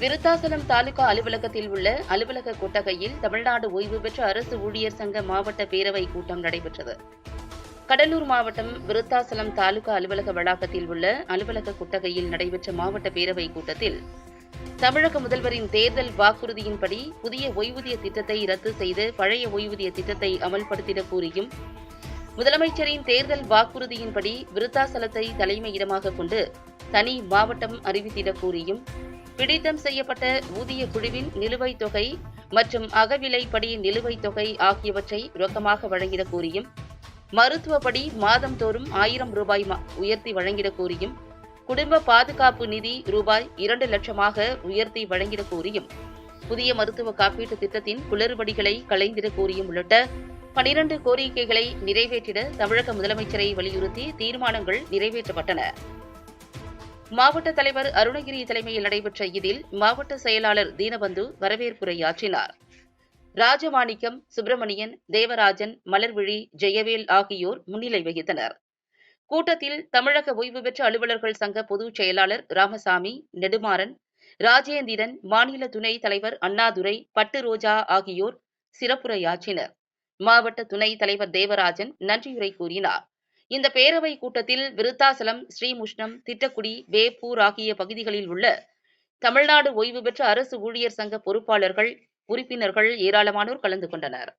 விருத்தாசலம் தாலுகா அலுவலகத்தில் உள்ள அலுவலக கொட்டகையில் தமிழ்நாடு ஓய்வு பெற்ற அரசு ஊழியர் சங்க மாவட்ட பேரவை கூட்டம் நடைபெற்றது. கடலூர் மாவட்டம் விருத்தாசலம் தாலுகா அலுவலக வளாகத்தில் உள்ள அலுவலக கொட்டகையில் நடைபெற்ற மாவட்ட பேரவை கூட்டத்தில் தமிழக முதல்வரின் தேர்தல் வாக்குறுதியின்படி புதிய ஓய்வூதிய திட்டத்தை ரத்து செய்து பழைய ஓய்வூதிய திட்டத்தை அமல்படுத்திட கூறியும் முதலமைச்சரின் தேர்தல் வாக்குறுதியின்படி விருத்தாசலத்தை தலைமையிடமாக கொண்டு தனி மாவட்டம் அறிவித்திட கூறியும் பிடித்தம் செய்யப்பட்ட ஊதிய குழுவின் நிலுவைத் தொகை மற்றும் அகவிலைப்படி நிலுவைத் தொகை ஆகியவற்றை ரொக்கமாக வழங்கிட கூறியும் மருத்துவப்படி மாதம்தோறும் ஆயிரம் ரூபாய் உயர்த்தி வழங்கிட கூறியும் குடும்ப பாதுகாப்பு நிதி ரூபாய் இரண்டு லட்சமாக உயர்த்தி வழங்கிட கூறியும் புதிய மருத்துவ காப்பீட்டு திட்டத்தின் குளறுபடிகளை களைந்திட கூறியும் உள்ளிட்ட பனிரண்டு கோரிக்கைகளை நிறைவேற்றிட தமிழக முதலமைச்சரை வலியுறுத்தி தீர்மானங்கள் நிறைவேற்றப்பட்டன. மாவட்ட தலைவர் அருணகிரி தலைமையில் நடைபெற்ற இதில் மாவட்ட செயலாளர் தீனபந்து வரவேற்புரையாற்றினார் ராஜமாணிக்கம் சுப்பிரமணியன் தேவராஜன் மலர்விழி ஜெயவேல் ஆகியோர் முன்னிலை வகித்தனர். கூட்டத்தில் தமிழக ஓய்வு பெற்ற அலுவலர்கள் சங்க பொதுச் செயலாளர் ராமசாமி நெடுமாறன் ராஜேந்திரன் மாநில துணைத் தலைவர் அண்ணாதுரை பட்டு ரோஜா ஆகியோர் சிறப்புரையாற்றினர். மாவட்ட துணைத் தலைவர் தேவராஜன் நன்றியுரை கூறினார். இந்த பேரவை கூட்டத்தில் விருத்தாசலம் ஸ்ரீமுஷ்ணம் திட்டக்குடி வேப்பூர் ஆகிய பகுதிகளில் உள்ள தமிழ்நாடு ஓய்வு பெற்ற அரசு ஊழியர் சங்க பொறுப்பாளர்கள் உறுப்பினர்கள் ஏராளமானோர் கலந்து கொண்டனர்.